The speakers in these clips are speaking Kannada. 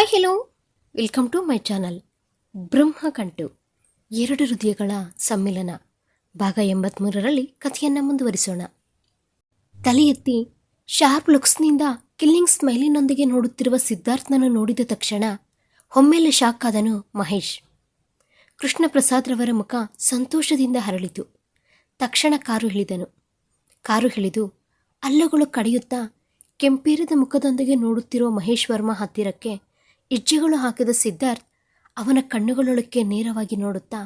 Hi hello welcome to my channel Brahmagantu ಎರಡು ಹೃದಯಗಳ ಸಮ್ಮಿಲನ ಭಾಗ ಎಂಬತ್ಮೂರರಲ್ಲಿ ಕಥೆಯನ್ನು ಮುಂದುವರಿಸೋಣ. ತಲೆ ಎತ್ತಿ ಶಾರ್ಪ್ ಲುಕ್ಸ್ನಿಂದ ಕಿಲ್ಲಿಂಗ್ ಸ್ಮೈಲಿನೊಂದಿಗೆ ನೋಡುತ್ತಿರುವ ಸಿದ್ಧಾರ್ಥನನ್ನು ನೋಡಿದ ತಕ್ಷಣ ಒಮ್ಮೆಲೆ ಶಾಕ್ ಆದನು ಮಹೇಶ್. ಕೃಷ್ಣ ಪ್ರಸಾದ್ರವರ ಮುಖ ಸಂತೋಷದಿಂದ ಹರಳಿತು. ತಕ್ಷಣ ಕಾರು ಇಳಿದನು. ಕಾರು ಇಳಿದು ಅಲ್ಲಗಳು ಕಡಿಯುತ್ತಾ ಕೆಂಪೇರಿದ ಮುಖದೊಂದಿಗೆ ನೋಡುತ್ತಿರುವ ಮಹೇಶ್ ವರ್ಮಾ ಹತ್ತಿರಕ್ಕೆ ಹೆಜ್ಜೆಗಳು ಹಾಕಿದ ಸಿದ್ಧಾರ್ಥ್ ಅವನ ಕಣ್ಣುಗಳೊಳಕ್ಕೆ ನೇರವಾಗಿ ನೋಡುತ್ತಾ,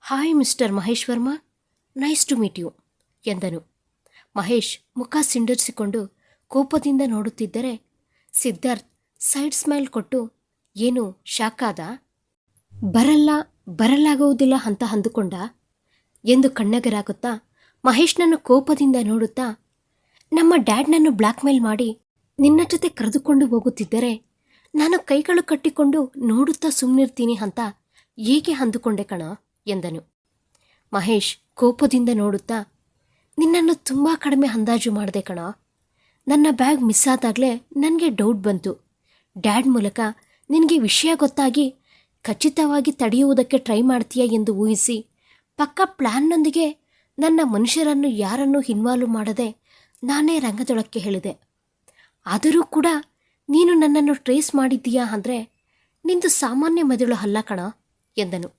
hi mister Mahesh Varma, nice to meet you, ಎಂದನು. ಮಹೇಶ್ ಮುಖ ಸಿಂಡರಿಸಿಕೊಂಡು ಕೋಪದಿಂದ ನೋಡುತ್ತಿದ್ದರೆ ಸಿದ್ಧಾರ್ಥ್ ಸೈಡ್ ಸ್ಮೈಲ್ ಕೊಟ್ಟು, ಏನು ಶಾಕಾದ ಬರಲ್ಲ ಬರಲಾಗುವುದಿಲ್ಲ ಅಂತ ಅಂದುಕೊಂಡ, ಎಂದು ಕಣ್ಣಗರಾಗುತ್ತಾ ಮಹೇಶ್ನನ್ನು ಕೋಪದಿಂದ ನೋಡುತ್ತಾ, ನಮ್ಮ ಡ್ಯಾಡ್ನನ್ನು ಬ್ಲ್ಯಾಕ್ಮೇಲ್ ಮಾಡಿ ನಿನ್ನ ಜೊತೆ ಕರೆದುಕೊಂಡು ಹೋಗುತ್ತಿದ್ದರೆ ನಾನು ಕೈಗಳು ಕಟ್ಟಿಕೊಂಡು ನೋಡುತ್ತಾ ಸುಮ್ಮನಿರ್ತೀನಿ ಅಂತ ಏಕೆ ಅಂದುಕೊಂಡೆ ಕಣ ಎಂದನು. ಮಹೇಶ್ ಕೋಪದಿಂದ ನೋಡುತ್ತಾ, ನಿನ್ನನ್ನು ತುಂಬ ಕಡಿಮೆ ಅಂದಾಜು ಮಾಡಿದೆ ಕಣ. ನನ್ನ ಬ್ಯಾಗ್ ಮಿಸ್ ಆದಾಗಲೇ ನನಗೆ ಡೌಟ್ ಬಂತು. ಡ್ಯಾಡ್ ಮೂಲಕ ನಿನಗೆ ವಿಷಯ ಗೊತ್ತಾಗಿ ಖಚಿತವಾಗಿ ತಡೆಯುವುದಕ್ಕೆ ಟ್ರೈ ಮಾಡ್ತೀಯ ಎಂದು ಊಹಿಸಿ, ಪಕ್ಕ ಪ್ಲ್ಯಾನ್ನೊಂದಿಗೆ ನನ್ನ ಮನುಷ್ಯರನ್ನು ಯಾರನ್ನೂ ಇನ್ವಾಲ್ವ್ ಮಾಡದೆ ನಾನೇ ರಂಗದೊಳಕ್ಕೆ ಹೇಳಿದೆ. ಆದರೂ ಕೂಡ ನೀನು ನನ್ನನ್ನು ಟ್ರೇಸ್ ಮಾಡಿದ್ದೀಯಾ ಅಂದರೆ ನಿಂದು ಸಾಮಾನ್ಯ ಮೆದುಳು ಅಲ್ಲ ಕಣ ಎಂದನು.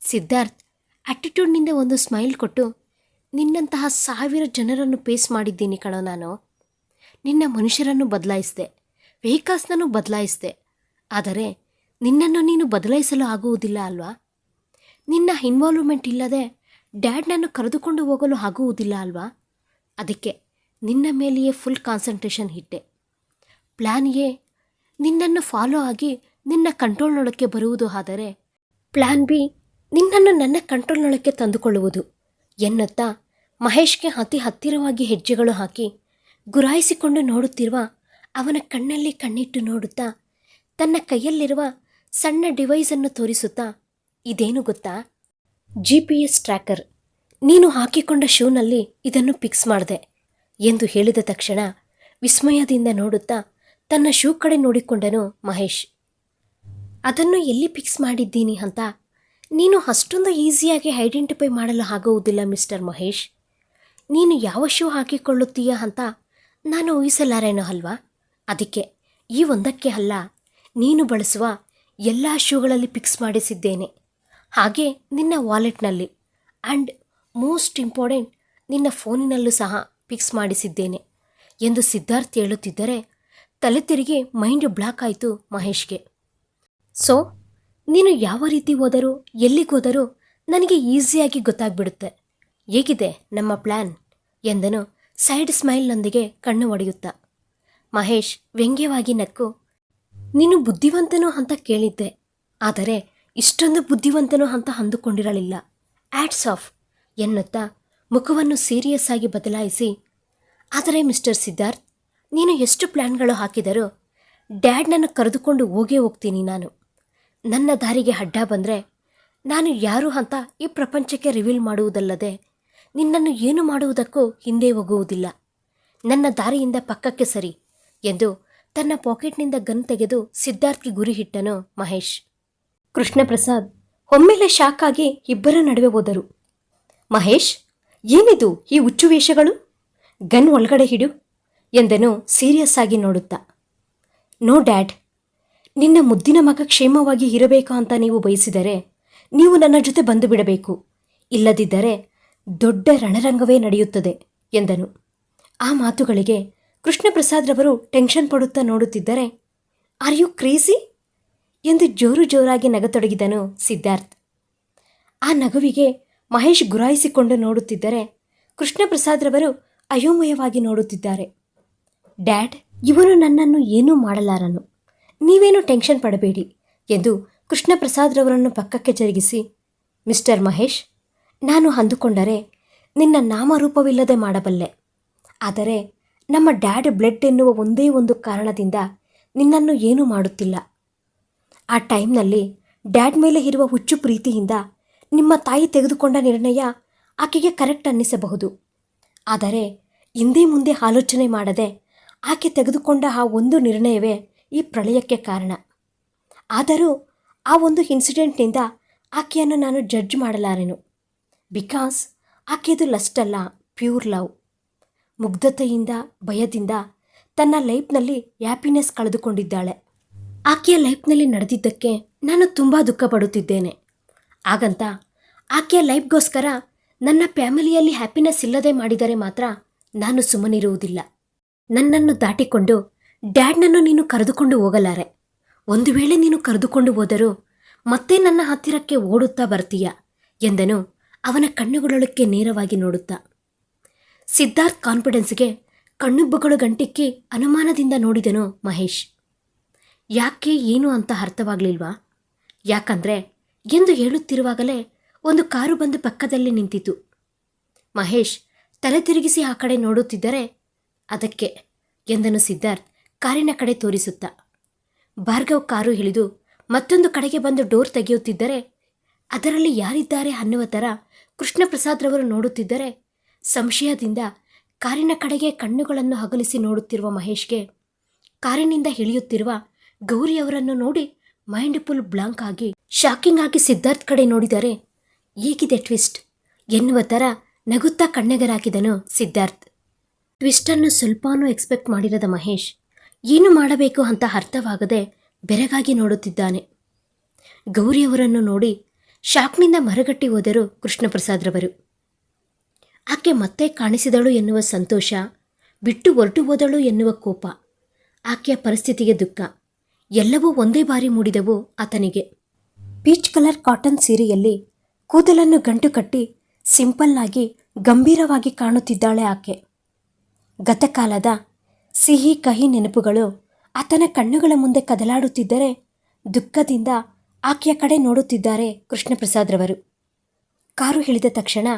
ಸಿದ್ಧಾರ್ಥ್ ಆಟಿಟ್ಯೂಡ್ನಿಂದ ಒಂದು ಸ್ಮೈಲ್ ಕೊಟ್ಟು, ನಿನ್ನಂತಹ ಸಾವಿರ ಜನರನ್ನು ಪೇಸ್ ಮಾಡಿದ್ದೀನಿ ಕಣ ನಾನು. ನಿನ್ನ ಮನುಷ್ಯರನ್ನು ಬದಲಾಯಿಸಿದೆ ವೆಹಿಕಲ್ಸ್ನನ್ನು ಬದಲಾಯಿಸಿದೆ. ಆದರೆ ನಿನ್ನನ್ನು ನೀನು ಬದಲಾಯಿಸಲು ಆಗುವುದಿಲ್ಲ ಅಲ್ವಾ? ನಿನ್ನ ಇನ್ವಾಲ್ವ್ಮೆಂಟ್ ಇಲ್ಲದೆ ಡ್ಯಾಡ್ನನ್ನು ಕರೆದುಕೊಂಡು ಹೋಗಲು ಆಗುವುದಿಲ್ಲ ಅಲ್ವಾ? ಅದಕ್ಕೆ ನಿನ್ನ ಮೇಲೆಯೇ ಫುಲ್ ಕಾನ್ಸಂಟ್ರೇಷನ್ ಇಟ್ಟೆ. ಪ್ಲ್ಯಾನ್ ಎ ನಿನ್ನನ್ನು ಫಾಲೋ ಆಗಿ ನಿನ್ನ ಕಂಟ್ರೋಲ್ನೊಳಕ್ಕೆ ಬರುವುದು ಆದರೆ ಪ್ಲ್ಯಾನ್ ಬಿ ನಿನ್ನನ್ನು ನನ್ನ ಕಂಟ್ರೋಲ್ನೊಳಕ್ಕೆ ತಂದುಕೊಳ್ಳುವುದು ಎನ್ನುತ್ತಾ ಮಹೇಶ್ಗೆ ಅತಿ ಹತ್ತಿರವಾಗಿ ಹೆಜ್ಜೆಗಳು ಹಾಕಿ ಗುರಾಯಿಸಿಕೊಂಡು ನೋಡುತ್ತಿರುವ ಅವನ ಕಣ್ಣಲ್ಲಿ ಕಣ್ಣಿಟ್ಟು ನೋಡುತ್ತಾ ತನ್ನ ಕೈಯಲ್ಲಿರುವ ಸಣ್ಣ ಡಿವೈಸನ್ನು ತೋರಿಸುತ್ತಾ, ಇದೇನು ಗೊತ್ತಾ? G P S tracker. ನೀನು ಹಾಕಿಕೊಂಡ ಶೂನಲ್ಲಿ ಇದನ್ನು ಫಿಕ್ಸ್ ಮಾಡಿದೆ, ಎಂದು ಹೇಳಿದ ತಕ್ಷಣ ವಿಸ್ಮಯದಿಂದ ನೋಡುತ್ತಾ ತನ್ನ ಶೂ ಕಡೆ ನೋಡಿಕೊಂಡನು ಮಹೇಶ್. ಅದನ್ನು ಎಲ್ಲಿ ಫಿಕ್ಸ್ ಮಾಡಿದ್ದೀನಿ ಅಂತ? ನೀನು ಅಷ್ಟೊಂದು ಈಸಿಯಾಗಿ ಐಡೆಂಟಿಫೈ ಮಾಡಲು ಆಗುವುದಿಲ್ಲ ಮಿಸ್ಟರ್ ಮಹೇಶ್. ನೀನು ಯಾವ ಶೂ ಹಾಕಿಕೊಳ್ಳುತ್ತೀಯಾ ಅಂತ ನಾನು ಊಹಿಸಲಾರೇನೋ ಅಲ್ವಾ? ಅದಕ್ಕೆ, ಈ ಒಂದಕ್ಕೆ ಅಲ್ಲ. ನೀನು ಬಳಸುವ ಎಲ್ಲ ಶೂಗಳಲ್ಲಿ ಫಿಕ್ಸ್ ಮಾಡಿಸಿದ್ದೇನೆ. ಹಾಗೆ ನಿನ್ನ ವಾಲೆಟ್ನಲ್ಲಿ ಆ್ಯಂಡ್ ಮೋಸ್ಟ್ ಇಂಪಾರ್ಟೆಂಟ್ ನಿನ್ನ ಫೋನಿನಲ್ಲೂ ಸಹ ಫಿಕ್ಸ್ ಮಾಡಿಸಿದ್ದೇನೆ. ಎಂದು ಸಿದ್ಧಾರ್ಥ್ ಹೇಳುತ್ತಿದ್ದರೆ ತಲೆ ತಿರುಗಿ ಮೈಂಡ್ ಬ್ಲಾಕ್ ಆಯಿತು ಮಹೇಶ್ಗೆ. ಸೊ, ನೀನು ಯಾವ ರೀತಿ ಹೋದರೂ ಎಲ್ಲಿಗೋದರೂ ನನಗೆ ಈಸಿಯಾಗಿ ಗೊತ್ತಾಗ್ಬಿಡುತ್ತೆ. ಹೇಗಿದೆ ನಮ್ಮ ಪ್ಲ್ಯಾನ್ ಎಂದನು ಸೈಡ್ ಸ್ಮೈಲ್ನೊಂದಿಗೆ ಕಣ್ಣು ಒಡೆಯುತ್ತಾ. ಮಹೇಶ್ ವ್ಯಂಗ್ಯವಾಗಿ ನಕ್ಕು, ನೀನು ಬುದ್ಧಿವಂತನು ಅಂತ ಕೇಳಿದ್ದೆ. ಆದರೆ ಇಷ್ಟೊಂದು ಬುದ್ಧಿವಂತನು ಅಂತ ಅಂದುಕೊಂಡಿರಲಿಲ್ಲ. ಆಟ್ಸ್ ಆಫ್, ಎನ್ನುತ್ತಾ ಮುಖವನ್ನು ಸೀರಿಯಸ್ ಆಗಿ ಬದಲಾಯಿಸಿ, ಆದರೆ ಮಿಸ್ಟರ್ ಸಿದ್ಧಾರ್ಥ್ ನೀನು ಎಷ್ಟು ಪ್ಲ್ಯಾನ್ಗಳು ಹಾಕಿದರೂ ಡ್ಯಾಡ್ನನ್ನು ಕರೆದುಕೊಂಡು ಹೋಗೇ ಹೋಗ್ತೀನಿ ನಾನು. ನನ್ನ ದಾರಿಗೆ ಅಡ್ಡ ಬಂದರೆ ನಾನು ಯಾರು ಅಂತ ಈ ಪ್ರಪಂಚಕ್ಕೆ ರಿವೀಲ್ ಮಾಡುವುದಲ್ಲದೆ ನಿನ್ನನ್ನು ಏನು ಮಾಡುವುದಕ್ಕೂ ಹಿಂದೆ ಹೋಗುವುದಿಲ್ಲ. ನನ್ನ ದಾರಿಯಿಂದ ಪಕ್ಕಕ್ಕೆ ಸರಿ ಎಂದು ತನ್ನ ಪಾಕೆಟ್ನಿಂದ ಗನ್ ತೆಗೆದು ಸಿದ್ಧಾರ್ಥ್ಗೆ ಗುರಿ ಹಿಟ್ಟನು ಮಹೇಶ್. ಕೃಷ್ಣಪ್ರಸಾದ್ ಒಮ್ಮೆಲೆ ಶಾಕ್ ಆಗಿ ಇಬ್ಬರ ನಡುವೆ ಹೋದರು. ಮಹೇಶ್, ಏನಿದು ಈ ಹುಚ್ಚು ವೇಷಗಳು? ಗನ್ ಒಳಗಡೆ ಹಿಡು ಎಂದನು ಸೀರಿಯಸ್ ಆಗಿ ನೋಡುತ್ತಾ. ನೋ ಡ್ಯಾಡ್, ನಿನ್ನ ಮುದ್ದಿನ ಮಗ ಕ್ಷೇಮವಾಗಿ ಇರಬೇಕು ಅಂತ ನೀವು ಬಯಸಿದರೆ ನೀವು ನನ್ನ ಜೊತೆ ಬಂದು ಬಿಡಬೇಕು. ಇಲ್ಲದಿದ್ದರೆ ದೊಡ್ಡ ರಣರಂಗವೇ ನಡೆಯುತ್ತದೆ, ಎಂದನು. ಆ ಮಾತುಗಳಿಗೆ ಕೃಷ್ಣಪ್ರಸಾದ್ರವರು ಟೆನ್ಷನ್ ಪಡುತ್ತಾ ನೋಡುತ್ತಿದ್ದರೆ, ಆರ್ ಯು ಕ್ರೇಜಿ? ಎಂದು ಜೋರು ಜೋರಾಗಿ ನಗತೊಡಗಿದನು ಸಿದ್ಧಾರ್ಥ್. ಆ ನಗುವಿಗೆ ಮಹೇಶ್ ಗುರಾಯಿಸಿಕೊಂಡು ನೋಡುತ್ತಿದ್ದರೆ ಕೃಷ್ಣಪ್ರಸಾದ್ರವರು ಅಯೋಮಯವಾಗಿ ನೋಡುತ್ತಿದ್ದಾರೆ. ಡ್ಯಾಡ್ ಇವನು ನನ್ನನ್ನು ಏನೂ ಮಾಡಲಾರನು. ನೀವೇನು ಟೆನ್ಷನ್ ಪಡಬೇಡಿ ಎಂದು ಕೃಷ್ಣ ಪ್ರಸಾದ್ರವರನ್ನು ಪಕ್ಕಕ್ಕೆ ಜರುಗಿಸಿ ಮಿಸ್ಟರ್ ಮಹೇಶ್, ನಾನು ಅಂದುಕೊಂಡರೆ ನಿನ್ನ ನಾಮರೂಪವಿಲ್ಲದೆ ಮಾಡಬಲ್ಲೆ. ಆದರೆ ನಮ್ಮ ಡ್ಯಾಡ್ ಬ್ಲಡ್ ಎನ್ನುವ ಒಂದೇ ಒಂದು ಕಾರಣದಿಂದ ನಿನ್ನನ್ನು ಏನೂ ಮಾಡುತ್ತಿಲ್ಲ. ಆ ಟೈಮ್ನಲ್ಲಿ ಡ್ಯಾಡ್ ಮೇಲೆ ಇರುವ ಹುಚ್ಚು ಪ್ರೀತಿಯಿಂದ ನಿಮ್ಮ ತಾಯಿ ತೆಗೆದುಕೊಂಡ ನಿರ್ಣಯ ಆಕೆಗೆ ಕರೆಕ್ಟ್ ಅನ್ನಿಸಬಹುದು. ಆದರೆ ಹಿಂದೆ ಮುಂದೆ ಆಲೋಚನೆ ಮಾಡದೆ ಆಕೆ ತೆಗೆದುಕೊಂಡ ಆ ಒಂದು ನಿರ್ಣಯವೇ ಈ ಪ್ರಳಯಕ್ಕೆ ಕಾರಣ. ಆದರೂ ಆ ಒಂದು ಇನ್ಸಿಡೆಂಟ್ನಿಂದ ಆಕೆಯನ್ನು ನಾನು ಜಡ್ಜ್ ಮಾಡಲಾರೆನು. ಬಿಕಾಸ್ ಆಕೆಯದು ಲಸ್ಟ್ ಅಲ್ಲ ಪ್ಯೂರ್ ಲವ್. ಮುಗ್ಧತೆಯಿಂದ, ಭಯದಿಂದ ತನ್ನ ಲೈಫ್ನಲ್ಲಿ ಹ್ಯಾಪಿನೆಸ್ ಕಳೆದುಕೊಂಡಿದ್ದಾಳೆ. ಆಕೆಯ ಲೈಫ್ನಲ್ಲಿ ನಡೆದಿದ್ದಕ್ಕೆ ನಾನು ತುಂಬ ದುಃಖ ಪಡುತ್ತಿದ್ದೇನೆ ಹಾಗಂತ ಆಕೆಯ ಲೈಫ್ಗೋಸ್ಕರ ನನ್ನ ಫ್ಯಾಮಿಲಿಯಲ್ಲಿ ಹ್ಯಾಪಿನೆಸ್ ಇಲ್ಲದೆ ಮಾಡಿದರೆ ಮಾತ್ರ ನಾನು ಸುಮ್ಮನಿರುವುದಿಲ್ಲ. ನನ್ನನ್ನು ದಾಟಿಕೊಂಡು ಡ್ಯಾಡ್ನನ್ನು ನೀನು ಕರೆದುಕೊಂಡು ಹೋಗಲಾರೆ. ಒಂದು ವೇಳೆ ನೀನು ಕರೆದುಕೊಂಡು ಹೋದರೂ ಮತ್ತೆ ನನ್ನ ಹತ್ತಿರಕ್ಕೆ ಓಡುತ್ತಾ ಬರ್ತೀಯ ಎಂದನು ಅವನ ಕಣ್ಣುಗಳೊಳಕ್ಕೆ ನೇರವಾಗಿ ನೋಡುತ್ತಾ. ಸಿದ್ಧಾರ್ಥ್ ಕಾನ್ಫಿಡೆನ್ಸ್ಗೆ ಕಣ್ಣುಬ್ಬುಗಳು ಗಂಟಿಕ್ಕಿ ಅನುಮಾನದಿಂದ ನೋಡಿದನು ಮಹೇಶ್. ಯಾಕೆ ಏನು ಅಂತ ಅರ್ಥವಾಗಲಿಲ್ವಾ? ಯಾಕಂದ್ರೆ ಎಂದು ಹೇಳುತ್ತಿರುವಾಗಲೇ ಒಂದು ಕಾರು ಬಂದು ಪಕ್ಕದಲ್ಲಿ ನಿಂತಿತು. ಮಹೇಶ್ ತಲೆ ತಿರುಗಿಸಿ ಆ ಕಡೆ ನೋಡುತ್ತಿದ್ದರೆ ಅದಕ್ಕೆ ಎಂದನು ಸಿದ್ಧಾರ್ಥ್ ಕಾರಿನ ಕಡೆ ತೋರಿಸುತ್ತಾ. ಭಾರ್ಗವ್ ಕಾರು ಇಳಿದು ಮತ್ತೊಂದು ಕಡೆಗೆ ಬಂದು ಡೋರ್ ತೆಗೆಯುತ್ತಿದ್ದರೆ ಅದರಲ್ಲಿ ಯಾರಿದ್ದಾರೆ ಅನ್ನುವ ಥರ ಕೃಷ್ಣ ಪ್ರಸಾದ್ರವರು ನೋಡುತ್ತಿದ್ದರೆ ಸಂಶಯದಿಂದ ಕಾರಿನ ಕಡೆಗೆ ಕಣ್ಣುಗಳನ್ನು ಹಗಲಿಸಿ ನೋಡುತ್ತಿರುವ ಮಹೇಶ್ಗೆ ಕಾರಿನಿಂದ ಇಳಿಯುತ್ತಿರುವ ಗೌರಿಯವರನ್ನು ನೋಡಿ ಮೈಂಡ್ ಫುಲ್ ಬ್ಲಾಂಕ್ ಆಗಿ, ಶಾಕಿಂಗ್ ಆಗಿ ಸಿದ್ಧಾರ್ಥ್ ಕಡೆ ನೋಡಿದರೆ, ಹೇಗಿದೆ ಟ್ವಿಸ್ಟ್? ಎನ್ನುವ ಥರ ನಗುತ್ತಾ ಕಣ್ಣೆಗರಾಕಿದನು ಸಿದ್ಧಾರ್ಥ್. ಟ್ವಿಸ್ಟನ್ನು ಸ್ವಲ್ಪನೂ ಎಕ್ಸ್ಪೆಕ್ಟ್ ಮಾಡಿರದ ಮಹೇಶ್, ಏನು ಮಾಡಬೇಕು ಅಂತ ಅರ್ಥವಾಗದೆ ಬೆರಗಾಗಿ ನೋಡುತ್ತಿದ್ದಾನೆ. ಗೌರಿಯವರನ್ನು ನೋಡಿ ಶಾಕ್ನಿಂದ ಮರಗಟ್ಟಿ ಹೋದರು ಕೃಷ್ಣಪ್ರಸಾದ್ರವರು ಆಕೆ ಮತ್ತೆ ಕಾಣಿಸಿದಳು ಎನ್ನುವ ಸಂತೋಷ, ಬಿಟ್ಟು ಹೊರಟು ಹೋದಳು ಎನ್ನುವ ಕೋಪ, ಆಕೆಯ ಪರಿಸ್ಥಿತಿಗೆ ದುಃಖ, ಎಲ್ಲವೂ ಒಂದೇ ಬಾರಿ ಮೂಡಿದವು ಆತನಿಗೆ. ಪೀಚ್ ಕಲರ್ ಕಾಟನ್ ಸೀರೆಯಲ್ಲಿ ಕೂದಲನ್ನು ಗಂಟು ಕಟ್ಟಿ ಸಿಂಪಲ್ಲಾಗಿ ಗಂಭೀರವಾಗಿ ಕಾಣುತ್ತಿದ್ದಾಳೆ ಆಕೆ. ಗತಕಾಲದ ಸಿಹಿ ಕಹಿ ನೆನಪುಗಳು ಆತನ ಕಣ್ಣುಗಳ ಮುಂದೆ ಕದಲಾಡುತ್ತಿದ್ದರೆ ದುಃಖದಿಂದ ಆಕೆಯ ಕಡೆ ನೋಡುತ್ತಿದ್ದಾರೆ ಕೃಷ್ಣಪ್ರಸಾದ್ರವರು. ಕಾರು ಹೇಳಿದ ತಕ್ಷಣ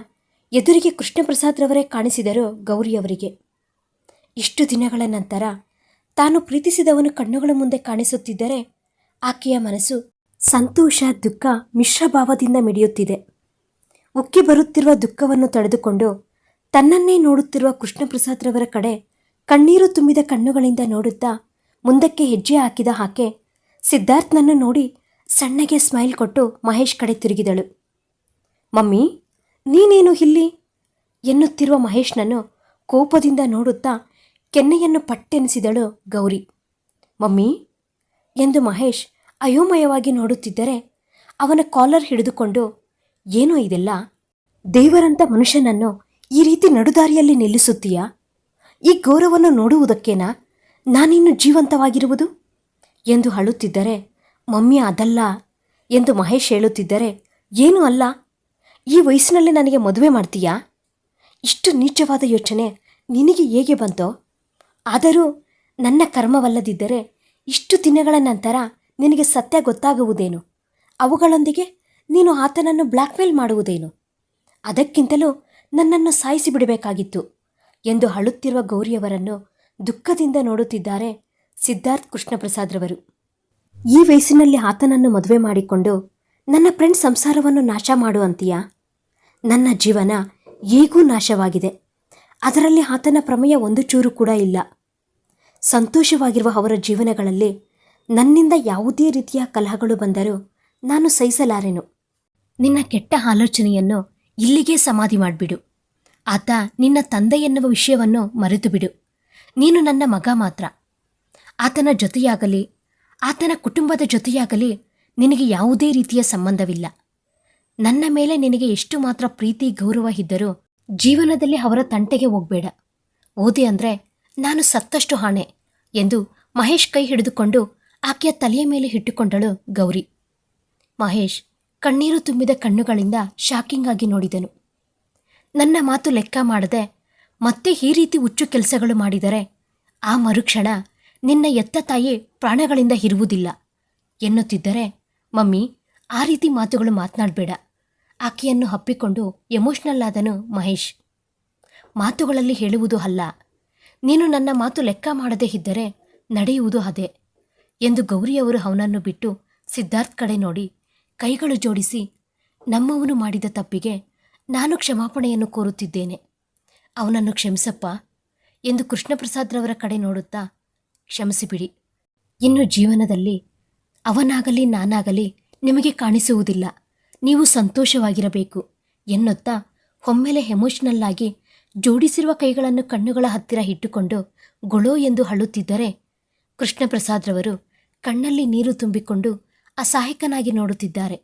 ಎದುರಿಗೆ ಕೃಷ್ಣಪ್ರಸಾದ್ರವರೇ ಕಾಣಿಸಿದರು ಗೌರಿಯವರಿಗೆ. ಇಷ್ಟು ದಿನಗಳ ನಂತರ ತಾನು ಪ್ರೀತಿಸಿದವನು ಕಣ್ಣುಗಳ ಮುಂದೆ ಕಾಣಿಸುತ್ತಿದ್ದರೆ ಆಕೆಯ ಮನಸ್ಸು ಸಂತೋಷ, ದುಃಖ ಮಿಶ್ರಭಾವದಿಂದ ಮಿಡಿಯುತ್ತಿದೆ. ಉಕ್ಕಿ ಬರುತ್ತಿರುವ ದುಃಖವನ್ನು ತಡೆದುಕೊಂಡು ತನ್ನನ್ನೇ ನೋಡುತ್ತಿರುವ ಕೃಷ್ಣಪ್ರಸಾದ್ರವರ ಕಡೆ ಕಣ್ಣೀರು ತುಂಬಿದ ಕಣ್ಣುಗಳಿಂದ ನೋಡುತ್ತಾ ಮುಂದಕ್ಕೆ ಹೆಜ್ಜೆ ಹಾಕಿದ ಆಕೆ ಸಿದ್ಧಾರ್ಥ್ನನ್ನು ನೋಡಿ ಸಣ್ಣಗೆ ಸ್ಮೈಲ್ ಕೊಟ್ಟು ಮಹೇಶ್ ಕಡೆ ತಿರುಗಿದಳು. ಮಮ್ಮಿ, ನೀನೇನು ಇಲ್ಲಿ? ಎನ್ನುತ್ತಿರುವ ಮಹೇಶ್ನನ್ನು ಕೋಪದಿಂದ ನೋಡುತ್ತಾ ಕೆನ್ನೆಯನ್ನು ಪಟ್ಟೆನಿಸಿದಳು ಗೌರಿ. ಮಮ್ಮಿ, ಎಂದು ಮಹೇಶ್ ಅಯೋಮಯವಾಗಿ ನೋಡುತ್ತಿದ್ದರೆ ಅವನ ಕಾಲರ್ ಹಿಡಿದುಕೊಂಡು, ಏನೋ ಇದೆಲ್ಲ? ದೇವರಂತ ಮನುಷ್ಯನನ್ನು ಈ ರೀತಿ ನಡುದಾರಿಯಲ್ಲಿ ನಿಲ್ಲಿಸುತ್ತೀಯಾ? ಈ ಗೌರವವನ್ನು ನೋಡುವುದಕ್ಕೇನಾ? ನಾನಿನ್ನು ಜೀವಂತವಾಗಿರುವುದು? ಎಂದು ಅಳುತ್ತಿದ್ದರೆ, ಮಮ್ಮಿ ಅದಲ್ಲ ಎಂದು ಮಹೇಶ್ ಹೇಳುತ್ತಿದ್ದರೆ, ಏನೂ ಅಲ್ಲ. ಈ ವಯಸ್ಸಿನಲ್ಲಿ ನನಗೆ ಮದುವೆ ಮಾಡ್ತೀಯಾ? ಇಷ್ಟು ನೀಚವಾದ ಯೋಚನೆ ನಿನಗೆ ಹೇಗೆ ಬಂತೋ? ಆದರೂ ನನ್ನ ಕರ್ಮವಲ್ಲದಿದ್ದರೆ ಇಷ್ಟು ದಿನಗಳ ನಂತರ ನಿನಗೆ ಸತ್ಯ ಗೊತ್ತಾಗುವುದೇನು? ಅವುಗಳೊಂದಿಗೆ ನೀನು ಆತನನ್ನು ಬ್ಲ್ಯಾಕ್ಮೇಲ್ ಮಾಡುವುದೇನು? ಅದಕ್ಕಿಂತಲೂ ನನ್ನನ್ನು ಸಾಯಿಸಿ ಬಿಡಬೇಕಾಗಿತ್ತು ಎಂದು ಅಳುತ್ತಿರುವ ಗೌರಿಯವರನ್ನು ದುಃಖದಿಂದ ನೋಡುತ್ತಿದ್ದಾರೆ ಸಿದ್ಧಾರ್ಥ್ ಕೃಷ್ಣಪ್ರಸಾದ್ರವರು. ಈ ವಯಸ್ಸಿನಲ್ಲಿ ಆತನನ್ನು ಮದುವೆ ಮಾಡಿಕೊಂಡು ನನ್ನ ಫ್ರೆಂಡ್ ಸಂಸಾರವನ್ನು ನಾಶ ಮಾಡು ಅಂತೀಯಾ ನನ್ನ ಜೀವನ ಹೇಗೂ ನಾಶವಾಗಿದೆ. ಅದರಲ್ಲಿ ಆತನ ಪ್ರಮೇಯ ಒಂದು ಚೂರು ಕೂಡ ಇಲ್ಲ. ಸಂತೋಷವಾಗಿರುವ ಅವರ ಜೀವನಗಳಲ್ಲಿ ನನ್ನಿಂದ ಯಾವುದೇ ರೀತಿಯ ಕಲಹಗಳು ಬಂದರೂ ನಾನು ಸಹಿಸಲಾರೆನು. ನಿನ್ನ ಕೆಟ್ಟ ಆಲೋಚನೆಯನ್ನು ಇಲ್ಲಿಗೆ ಸಮಾಧಿ ಮಾಡಿಬಿಡು. ಆತ ನಿನ್ನ ತಂದೆ ಎನ್ನುವ ವಿಷಯವನ್ನು ಮರೆತು ಬಿಡು ನೀನು ನನ್ನ ಮಗ ಮಾತ್ರ. ಆತನ ಜೊತೆಯಾಗಲಿ, ಆತನ ಕುಟುಂಬದ ಜೊತೆಯಾಗಲಿ ನಿನಗೆ ಯಾವುದೇ ರೀತಿಯ ಸಂಬಂಧವಿಲ್ಲ. ನನ್ನ ಮೇಲೆ ನಿನಗೆ ಎಷ್ಟು ಮಾತ್ರ ಪ್ರೀತಿ, ಗೌರವ ಇದ್ದರೂ ಜೀವನದಲ್ಲಿ ಅವರ ತಂಟೆಗೆ ಹೋಗಬೇಡ. ಓದಿ ಅಂದರೆ ನಾನು ಸತ್ತಷ್ಟು ಹಾಣೆ ಎಂದು ಮಹೇಶ್ ಕೈ ಹಿಡಿದುಕೊಂಡು ಆಕೆಯ ತಲೆಯ ಮೇಲೆ ಇಟ್ಟುಕೊಂಡಳು ಗೌರಿ. ಮಹೇಶ್ ಕಣ್ಣೀರು ತುಂಬಿದ ಕಣ್ಣುಗಳಿಂದ ಶಾಕಿಂಗ್ ಆಗಿ ನೋಡಿದನು. ನನ್ನ ಮಾತು ಲೆಕ್ಕ ಮಾಡದೆ ಮತ್ತೆ ಈ ರೀತಿ ಹುಚ್ಚು ಕೆಲಸಗಳು ಮಾಡಿದರೆ ಆ ಮರುಕ್ಷಣ ನಿನ್ನ ಎತ್ತ ತಾಯಿ ಪ್ರಾಣಗಳಿಂದ ಇರುವುದಿಲ್ಲ. ಎನ್ನುತ್ತಿದ್ದರೆ, ಮಮ್ಮಿ, ಆ ರೀತಿ ಮಾತುಗಳು ಮಾತನಾಡಬೇಡ. ಆಕೆಯನ್ನು ಹಪ್ಪಿಕೊಂಡು ಎಮೋಷ್ನಲ್ ಆದನು ಮಹೇಶ್. ಮಾತುಗಳಲ್ಲಿ ಹೇಳುವುದು ಅಲ್ಲ. ನೀನು ನನ್ನ ಮಾತು ಲೆಕ್ಕ ಮಾಡದೇ ಇದ್ದರೆ ನಡೆಯುವುದು ಅದೇ ಎಂದು ಗೌರಿಯವರು ಅವನನ್ನು ಬಿಟ್ಟು ಸಿದ್ಧಾರ್ಥ್ ಕಡೆ ನೋಡಿ ಕೈಗಳು ಜೋಡಿಸಿ, ನಮ್ಮವನು ಮಾಡಿದ ತಪ್ಪಿಗೆ ನಾನು ಕ್ಷಮಾಪಣೆಯನ್ನು ಕೋರುತ್ತಿದ್ದೇನೆ. ಅವನನ್ನು ಕ್ಷಮಿಸಪ್ಪ. ಎಂದು ಕೃಷ್ಣಪ್ರಸಾದ್ರವರ ಕಡೆ ನೋಡುತ್ತಾ, ಕ್ಷಮಿಸಿಬಿಡಿ. ಇನ್ನು ಜೀವನದಲ್ಲಿ ಅವನಾಗಲಿ ನಾನಾಗಲಿ ನಿಮಗೆ ಕಾಣಿಸುವುದಿಲ್ಲ. ನೀವು ಸಂತೋಷವಾಗಿರಬೇಕು ಎನ್ನುತ್ತಾ ಒಮ್ಮೆಲೆ ಆಗಿ ಜೋಡಿಸಿರುವ ಕೈಗಳನ್ನು ಕಣ್ಣುಗಳ ಹತ್ತಿರ ಇಟ್ಟುಕೊಂಡು ಗೊಳೋ ಎಂದು ಅಳುತ್ತಿದ್ದರೆ ಕೃಷ್ಣಪ್ರಸಾದ್ರವರು ಕಣ್ಣಲ್ಲಿ ನೀರು ತುಂಬಿಕೊಂಡು ಅಸಹಾಯಕನಾಗಿ ನೋಡುತ್ತಿದ್ದಾರೆ.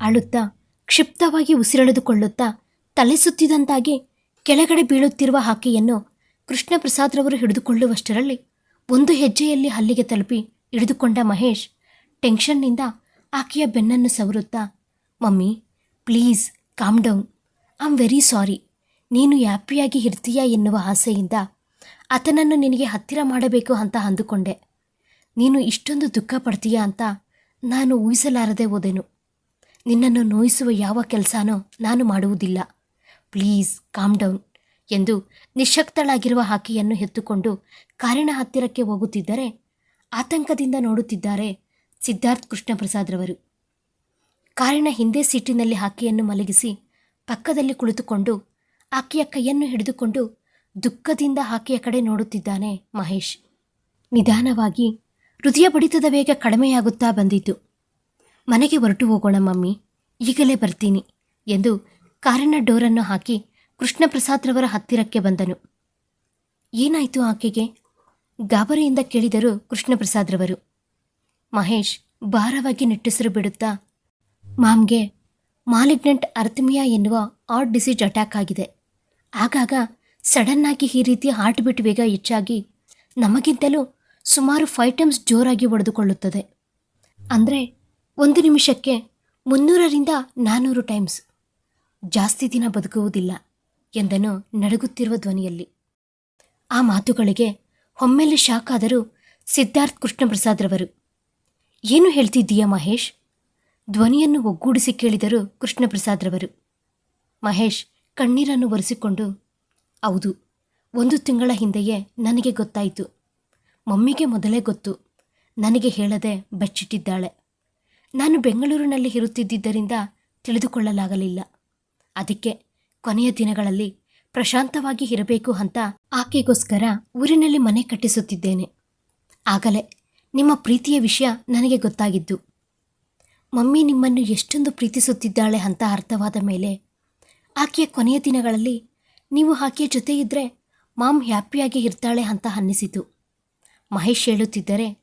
ಅಳುತ್ತಾ, ಕ್ಷಿಪ್ತವಾಗಿ ಉಸಿರೆಳೆದುಕೊಳ್ಳುತ್ತಾ ತಲೆ ಸುತ್ತಿದಂತಾಗಿ ಕೆಳಗಡೆ ಬೀಳುತ್ತಿರುವ ಆಕೆಯನ್ನು ಕೃಷ್ಣಪ್ರಸಾದ್ರವರು ಹಿಡಿದುಕೊಳ್ಳುವಷ್ಟರಲ್ಲಿ ಒಂದು ಹೆಜ್ಜೆಯಲ್ಲಿ ಹಲ್ಲಿಗೆ ತಲುಪಿ ಹಿಡಿದುಕೊಂಡ ಮಹೇಶ್ ಟೆನ್ಷನ್ನಿಂದ ಆಕೆಯ ಬೆನ್ನನ್ನು ಸವರುತ್ತಾ, mummy, please calm down. I'm very sorry. ನೀನು ಹ್ಯಾಪಿಯಾಗಿ ಇರ್ತೀಯಾ ಎನ್ನುವ ಆಸೆಯಿಂದ ಆತನನ್ನು ನಿನಗೆ ಹತ್ತಿರ ಮಾಡಬೇಕು ಅಂತ ಅಂದುಕೊಂಡೆ. ನೀನು ಇಷ್ಟೊಂದು ದುಃಖ ಪಡ್ತೀಯಾ ಅಂತ ನಾನು ಊಹಿಸಲಾರದೆ ಹೋದೆನು. ನಿನ್ನನ್ನು ನೋಯಿಸುವ ಯಾವ ಕೆಲಸನೋ ನಾನು ಮಾಡುವುದಿಲ್ಲ. ಪ್ಲೀಸ್ ಕಾಮ್ ಡೌನ್ ಎಂದು ನಿಶಕ್ತಳಾಗಿರುವ ಹಾಕಿಯನ್ನು ಎತ್ತುಕೊಂಡು ಕಾರಿನ ಹತ್ತಿರಕ್ಕೆ ಹೋಗುತ್ತಿದ್ದರೆ ಆತಂಕದಿಂದ ನೋಡುತ್ತಿದ್ದಾರೆ ಸಿದ್ಧಾರ್ಥ್ ಕೃಷ್ಣಪ್ರಸಾದ್ರವರು ಕಾರಿನ ಹಿಂದೆ ಸೀಟಿನಲ್ಲಿ ಹಾಕಿಯನ್ನು ಮಲಗಿಸಿ ಪಕ್ಕದಲ್ಲಿ ಕುಳಿತುಕೊಂಡು ಆಕೆಯ ಕೈಯನ್ನು ಹಿಡಿದುಕೊಂಡು ದುಃಖದಿಂದ ಹಾಕಿಯ ಕಡೆ ನೋಡುತ್ತಿದ್ದಾನೆ ಮಹೇಶ್. ನಿಧಾನವಾಗಿ ಹೃದಯ ಬಡಿತದ ವೇಗ ಕಡಿಮೆಯಾಗುತ್ತಾ ಬಂದಿತು. ಮನೆಗೆ ಹೊರಟು ಹೋಗೋಣ ಮಮ್ಮಿ, ಈಗಲೇ ಬರ್ತೀನಿ ಎಂದು ಕಾರಿನ ಡೋರನ್ನು ಹಾಕಿ ಕೃಷ್ಣಪ್ರಸಾದ್ರವರ ಹತ್ತಿರಕ್ಕೆ ಬಂದನು. ಏನಾಯಿತು ಆಕೆಗೆ? ಗಾಬರಿಯಿಂದ ಕೇಳಿದರು ಕೃಷ್ಣಪ್ರಸಾದ್ರವರು, ಮಹೇಶ್ ಭಾರವಾಗಿ ನಿಟ್ಟುಸಿರು ಬಿಡುತ್ತಾ, ಮಾಮ್ಗೆ, ಮಾಲಿಗ್ನೆಂಟ್ ಅರ್ಥಮಿಯಾ ಎನ್ನುವ ಆರ್ಟ್ ಡಿಸೀಜ್ ಅಟ್ಯಾಕ್ ಆಗಿದೆ. ಆಗಾಗ ಸಡನ್ನಾಗಿ ಈ ರೀತಿ ಹಾರ್ಟ್ ಬಿಟ್ ವೇಗ ಹೆಚ್ಚಾಗಿ ನಮಗಿಂತಲೂ ಸುಮಾರು ಫೈವ್ ಟೈಮ್ಸ್ ಜೋರಾಗಿ ಒಡೆದುಕೊಳ್ಳುತ್ತದೆ. ಅಂದರೆ ಒಂದು ನಿಮಿಷಕ್ಕೆ ಮುನ್ನೂರರಿಂದ ನಾನ್ನೂರು ಟೈಮ್ಸ್ ಜಾಸ್ತಿ ದಿನ ಬದುಕುವುದಿಲ್ಲ ಎಂದನು ನಡುಗುತ್ತಿರುವ ಧ್ವನಿಯಲ್ಲಿ. ಆ ಮಾತುಗಳಿಗೆ ಒಮ್ಮೆಲೆ ಶಾಕ್ ಆದರೂ ಸಿದ್ಧಾರ್ಥ್ ಕೃಷ್ಣಪ್ರಸಾದ್ರವರು. ಏನು ಹೇಳ್ತಿದ್ದೀಯಾ ಮಹೇಶ್? ಧ್ವನಿಯನ್ನು ಒಗ್ಗೂಡಿಸಿ ಕೇಳಿದರು ಕೃಷ್ಣಪ್ರಸಾದ್ರವರು. ಮಹೇಶ್ ಕಣ್ಣೀರನ್ನು ಒರೆಸಿಕೊಂಡು, ಹೌದು, ಒಂದು ತಿಂಗಳ ಹಿಂದೆಯೇ ನನಗೆ ಗೊತ್ತಾಯಿತು. ಮಮ್ಮಿಗೆ ಮೊದಲೇ ಗೊತ್ತು. ನನಗೆ ಹೇಳದೆ ಬಚ್ಚಿಟ್ಟಿದ್ದಾಳೆ. ನಾನು ಬೆಂಗಳೂರಿನಲ್ಲಿ ಇರುತ್ತಿದ್ದರಿಂದ ತಿಳಿದುಕೊಳ್ಳಲಾಗಲಿಲ್ಲ. ಅದಕ್ಕೆ ಕೊನೆಯ ದಿನಗಳಲ್ಲಿ ಪ್ರಶಾಂತವಾಗಿ ಇರಬೇಕು ಅಂತ ಆಕೆಗೋಸ್ಕರ ಊರಿನಲ್ಲಿ ಮನೆ ಕಟ್ಟಿಸುತ್ತಿದ್ದೇನೆ. ಆಗಲೇ ನಿಮ್ಮ ಪ್ರೀತಿಯ ವಿಷಯ ನನಗೆ ಗೊತ್ತಾಗಿದ್ದು. ಮಮ್ಮಿ ನಿಮ್ಮನ್ನು ಎಷ್ಟೊಂದು ಪ್ರೀತಿಸುತ್ತಿದ್ದಾಳೆ ಅಂತ ಅರ್ಥವಾದ ಮೇಲೆ ಆಕೆಯ ಕೊನೆಯ ದಿನಗಳಲ್ಲಿ ನೀವು ಆಕೆಯ ಜೊತೆ ಇದ್ದರೆ ಮಾಮ್ ಹ್ಯಾಪಿಯಾಗಿ ಇರ್ತಾಳೆ ಅಂತ ಅನ್ನಿಸಿತು. ಮಹೇಶ್ ಹೇಳುತ್ತಿದ್ದರೆ,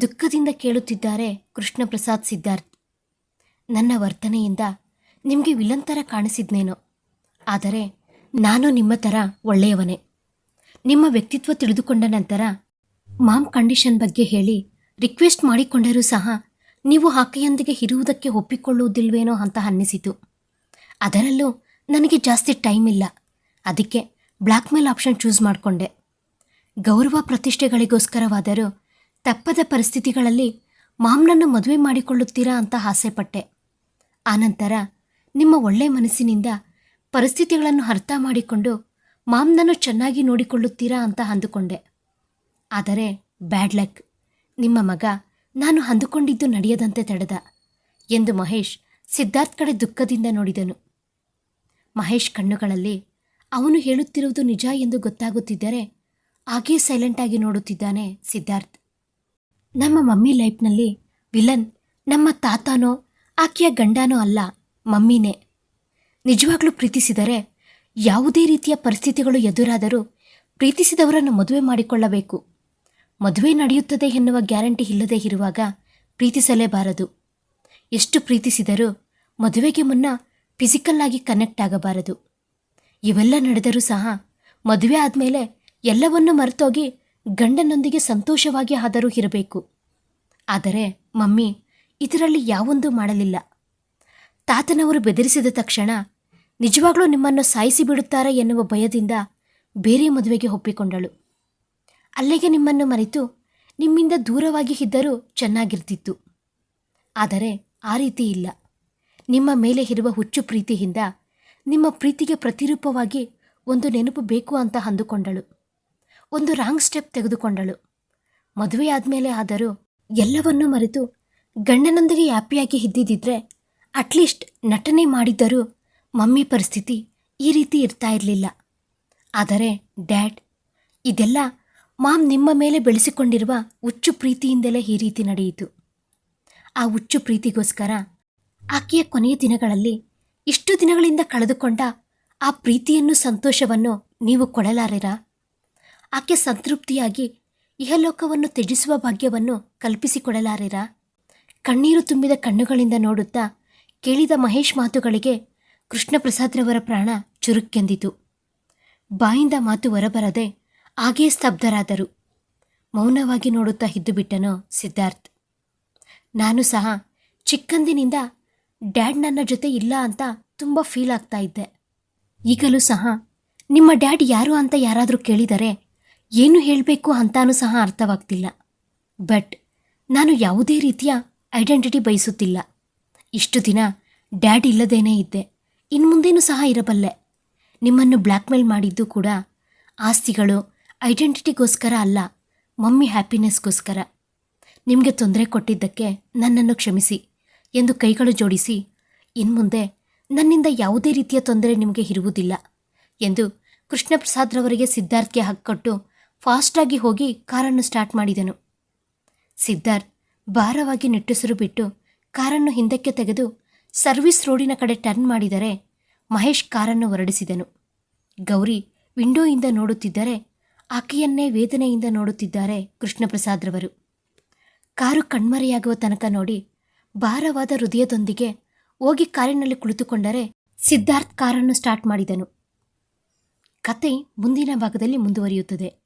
ದುಃಖದಿಂದ ಕೇಳುತ್ತಿದ್ದಾರೆ ಕೃಷ್ಣಪ್ರಸಾದ್ ಸಿದ್ಧಾರ್ಥ್. ನನ್ನ ವರ್ತನೆಯಿಂದ ನಿಮಗೆ ವಿಲಂತರ ಕಾಣಿಸಿದ್ನೇನೋ. ಆದರೆ ನಾನು ನಿಮ್ಮ ಥರ ಒಳ್ಳೆಯವನೇ. ನಿಮ್ಮ ವ್ಯಕ್ತಿತ್ವ ತಿಳಿದುಕೊಂಡ ನಂತರ ಮಾಮ್ ಕಂಡೀಷನ್ ಬಗ್ಗೆ ಹೇಳಿ ರಿಕ್ವೆಸ್ಟ್ ಮಾಡಿಕೊಂಡರೂ ಸಹ ನೀವು ಆಕೆಯೊಂದಿಗೆ ಇರುವುದಕ್ಕೆ ಒಪ್ಪಿಕೊಳ್ಳುವುದಿಲ್ವೇನೋ ಅಂತ ಅನ್ನಿಸಿತು. ಅದರಲ್ಲೂ ನನಗೆ ಜಾಸ್ತಿ ಟೈಮ್ ಇಲ್ಲ. ಅದಕ್ಕೆ ಬ್ಲ್ಯಾಕ್ಮೇಲ್ ಆಪ್ಷನ್ ಚೂಸ್ ಮಾಡಿಕೊಂಡೆ. ಗೌರವ ಪ್ರತಿಷ್ಠೆಗಳಿಗೋಸ್ಕರವಾದರೂ ತಪ್ಪದ ಪರಿಸ್ಥಿತಿಗಳಲ್ಲಿ ಮಾಮ್ನನ್ನು ಮದುವೆ ಮಾಡಿಕೊಳ್ಳುತ್ತೀರಾ ಅಂತ ಆಸೆಪಟ್ಟೆ. ಆನಂತರ ನಿಮ್ಮ ಒಳ್ಳೆ ಮನಸ್ಸಿನಿಂದ ಪರಿಸ್ಥಿತಿಗಳನ್ನು ಅರ್ಥ ಮಾಡಿಕೊಂಡು ಮಾಮ್ನನ್ನು ಚೆನ್ನಾಗಿ ನೋಡಿಕೊಳ್ಳುತ್ತೀರಾ ಅಂತ ಅಂದುಕೊಂಡೆ. ಆದರೆ ಬ್ಯಾಡ್ ಲಕ್, ನಿಮ್ಮ ಮಗ ನಾನು ಅಂದುಕೊಂಡಿದ್ದು ನಡೆಯದಂತೆ ತಡೆದ ಎಂದು ಮಹೇಶ್ ಸಿದ್ಧಾರ್ಥ್ ಕಡೆ ದುಃಖದಿಂದ ನೋಡಿದನು. ಮಹೇಶ್ ಕಣ್ಣುಗಳಲ್ಲಿ ಅವನು ಹೇಳುತ್ತಿರುವುದು ನಿಜ ಎಂದು ಗೊತ್ತಾಗುತ್ತಿದ್ದರೆ ಹಾಗೇ ಸೈಲೆಂಟಾಗಿ ನೋಡುತ್ತಿದ್ದಾನೆ ಸಿದ್ಧಾರ್ಥ್. ನಮ್ಮ ಮಮ್ಮಿ ಲೈಫ್ನಲ್ಲಿ ವಿಲನ್ ನಮ್ಮ ತಾತನೋ, ಆಕೆಯ ಗಂಡನೋ ಅಲ್ಲ, ಮಮ್ಮಿನೇ. ನಿಜವಾಗ್ಲೂ ಪ್ರೀತಿಸಿದರೆ ಯಾವುದೇ ರೀತಿಯ ಪರಿಸ್ಥಿತಿಗಳು ಎದುರಾದರೂ ಪ್ರೀತಿಸಿದವರನ್ನು ಮದುವೆ ಮಾಡಿಕೊಳ್ಳಬೇಕು. ಮದುವೆ ನಡೆಯುತ್ತದೆ ಎನ್ನುವ ಗ್ಯಾರಂಟಿ ಇಲ್ಲದೇ ಇರುವಾಗ ಪ್ರೀತಿಸಲೇಬಾರದು. ಎಷ್ಟು ಪ್ರೀತಿಸಿದರೂ ಮದುವೆಗೆ ಮುನ್ನ ಫಿಸಿಕಲ್ ಆಗಿ ಕನೆಕ್ಟ್ ಆಗಬಾರದು. ಇವೆಲ್ಲ ನಡೆದರೂ ಸಹ ಮದುವೆ ಆದಮೇಲೆ ಎಲ್ಲವನ್ನೂ ಮರೆತೋಗಿ ಗಂಡನೊಂದಿಗೆ ಸಂತೋಷವಾಗಿ ಆದರೂ ಇರಬೇಕು. ಆದರೆ ಮಮ್ಮಿ, ಇದರಲ್ಲಿ ಯಾವೊಂದೂ ಮಾಡಲಿಲ್ಲ. ತಾತನವರು ಬೆದರಿಸಿದ ತಕ್ಷಣ ನಿಜವಾಗ್ಲೂ ನಿಮ್ಮನ್ನು ಸಾಯಿಸಿ ಬಿಡುತ್ತಾರೆ ಎನ್ನುವ ಭಯದಿಂದ ಬೇರೆ ಮದುವೆಗೆ ಒಪ್ಪಿಕೊಂಡಳು. ಅಲ್ಲಿಗೆ ನಿಮ್ಮನ್ನು ಮರೆತು ನಿಮ್ಮಿಂದ ದೂರವಾಗಿ ಇದ್ದರೂ ಚೆನ್ನಾಗಿರ್ತಿತ್ತು. ಆದರೆ ಆ ರೀತಿ ಇಲ್ಲ. ನಿಮ್ಮ ಮೇಲೆ ಇರುವ ಹುಚ್ಚು ಪ್ರೀತಿಯಿಂದ ನಿಮ್ಮ ಪ್ರೀತಿಗೆ ಪ್ರತಿರೂಪವಾಗಿ ಒಂದು ನೆನಪು ಬೇಕು ಅಂತ ಅಂದುಕೊಂಡಳು. ಒಂದು ರಾಂಗ್ ಸ್ಟೆಪ್ ತೆಗೆದುಕೊಂಡಳು. ಮದುವೆಯಾದ ಆದಮೇಲೆ ಆದರೂ ಎಲ್ಲವನ್ನೂ ಮರೆತು ಗಂಡನೊಂದಿಗೆ ಹ್ಯಾಪಿಯಾಗಿ ಇದ್ದಿದ್ದಿದ್ರೆ ಅಟ್ಲೀಸ್ಟ್ ನಟನೆ ಮಾಡಿದ್ದರೂ ಮಮ್ಮಿ ಪರಿಸ್ಥಿತಿ ಈ ರೀತಿ ಇರ್ತಾ ಇರಲಿಲ್ಲ. ಆದರೆ ಡ್ಯಾಡ್ ಇದೆಲ್ಲ ಮಾಮ್ ನಿಮ್ಮ ಮೇಲೆ ಬೆಳೆಸಿಕೊಂಡಿರುವ ಹುಚ್ಚು ಪ್ರೀತಿಯಿಂದಲೇ ಈ ರೀತಿ ನಡೆಯಿತು. ಆ ಹುಚ್ಚು ಪ್ರೀತಿಗೋಸ್ಕರ ಆಕೆಯ ಕೊನೆಯ ದಿನಗಳಲ್ಲಿ ಇಷ್ಟು ದಿನಗಳಿಂದ ಕಳೆದುಕೊಂಡ ಆ ಪ್ರೀತಿಯನ್ನು, ಸಂತೋಷವನ್ನು ನೀವು ಕೊಡಲಾರಿರಾ? ಆಕೆ ಸಂತೃಪ್ತಿಯಾಗಿ ಇಹಲೋಕವನ್ನು ತ್ಯಜಿಸುವ ಭಾಗ್ಯವನ್ನು ಕಲ್ಪಿಸಿಕೊಡಲಾರಿರಾ? ಕಣ್ಣೀರು ತುಂಬಿದ ಕಣ್ಣುಗಳಿಂದ ನೋಡುತ್ತಾ ಕೇಳಿದ ಮಹೇಶ್ ಮಾತುಗಳಿಗೆ ಕೃಷ್ಣಪ್ರಸಾದ್ರವರ ಪ್ರಾಣ ಚುರುಕ್ಕೆಂದಿತು. ಬಾಯಿಂದ ಮಾತು ಹೊರಬರದೆ ಹಾಗೇ ಸ್ತಬ್ಧರಾದರು. ಮೌನವಾಗಿ ನೋಡುತ್ತಾ ಇದ್ದು ಬಿಟ್ಟನು ಸಿದ್ಧಾರ್ಥ್. ನಾನು ಸಹ ಚಿಕ್ಕಂದಿನಿಂದ ಡ್ಯಾಡ್ ನನ್ನ ಜೊತೆ ಇಲ್ಲ ಅಂತ ತುಂಬ ಫೀಲ್ ಆಗ್ತಾ ಇದ್ದೆ. ಈಗಲೂ ಸಹ ನಿಮ್ಮ ಡ್ಯಾಡ್ ಯಾರು ಅಂತ ಯಾರಾದರೂ ಕೇಳಿದರೆ ಏನು ಹೇಳಬೇಕು ಅಂತಾನೂ ಸಹ ಅರ್ಥವಾಗ್ತಿಲ್ಲ. ಬಟ್ ನಾನು ಯಾವುದೇ ರೀತಿಯ ಐಡೆಂಟಿಟಿ ಬಯಸುತ್ತಿಲ್ಲ. ಇಷ್ಟು ದಿನ ಡ್ಯಾಡ್ ಇಲ್ಲದೇನೆ ಇದ್ದೆ. ಇನ್ಮುಂದೇನೂ ಸಹ ಇರಬಲ್ಲೆ. ನಿಮ್ಮನ್ನು ಬ್ಲ್ಯಾಕ್ಮೇಲ್ ಮಾಡಿದ್ದು ಕೂಡ ಆಸ್ತಿಗಳು ಐಡೆಂಟಿಟಿಗೋಸ್ಕರ ಅಲ್ಲ, ಮಮ್ಮಿ ಹ್ಯಾಪಿನೆಸ್ಗೋಸ್ಕರ. ನಿಮಗೆ ತೊಂದರೆ ಕೊಟ್ಟಿದ್ದಕ್ಕೆ ನನ್ನನ್ನು ಕ್ಷಮಿಸಿ ಎಂದು ಕೈಗಳು ಜೋಡಿಸಿ ಇನ್ಮುಂದೆ ನನ್ನಿಂದ ಯಾವುದೇ ರೀತಿಯ ತೊಂದರೆ ನಿಮಗೆ ಇರುವುದಿಲ್ಲ ಎಂದು ಕೃಷ್ಣಪ್ರಸಾದ್ರವರಿಗೆ ಸಿದ್ಧಾರ್ಥ್ಗೆ ಹಕ್ಕೊಟ್ಟು ಫಾಸ್ಟಾಗಿ ಹೋಗಿ ಕಾರನ್ನು ಸ್ಟಾರ್ಟ್ ಮಾಡಿದನು. ಸಿದ್ಧಾರ್ಥ್ ಭಾರವಾಗಿ ನಿಟ್ಟುಸಿರು ಬಿಟ್ಟು ಕಾರನ್ನು ಹಿಂದಕ್ಕೆ ತೆಗೆದು ಸರ್ವಿಸ್ ರೋಡಿನ ಕಡೆ ಟರ್ನ್ ಮಾಡಿದರೆ ಮಹೇಶ್ ಕಾರನ್ನು ಹೊರಡಿಸಿದನು. ಗೌರಿ ವಿಂಡೋಯಿಂದ ನೋಡುತ್ತಿದ್ದರೆ ಆಕೆಯನ್ನೇ ವೇದನೆಯಿಂದ ನೋಡುತ್ತಿದ್ದಾರೆ ಕೃಷ್ಣಪ್ರಸಾದ್ರವರು. ಕಾರು ಕಣ್ಮರೆಯಾಗುವ ತನಕ ನೋಡಿ ಭಾರವಾದ ಹೃದಯದೊಂದಿಗೆ ಹೋಗಿ ಕಾರಿನಲ್ಲಿ ಕುಳಿತುಕೊಂಡರೆ ಸಿದ್ಧಾರ್ಥ್ ಕಾರನ್ನು ಸ್ಟಾರ್ಟ್ ಮಾಡಿದನು. ಕತೆ ಮುಂದಿನ ಭಾಗದಲ್ಲಿ ಮುಂದುವರಿಯುತ್ತದೆ.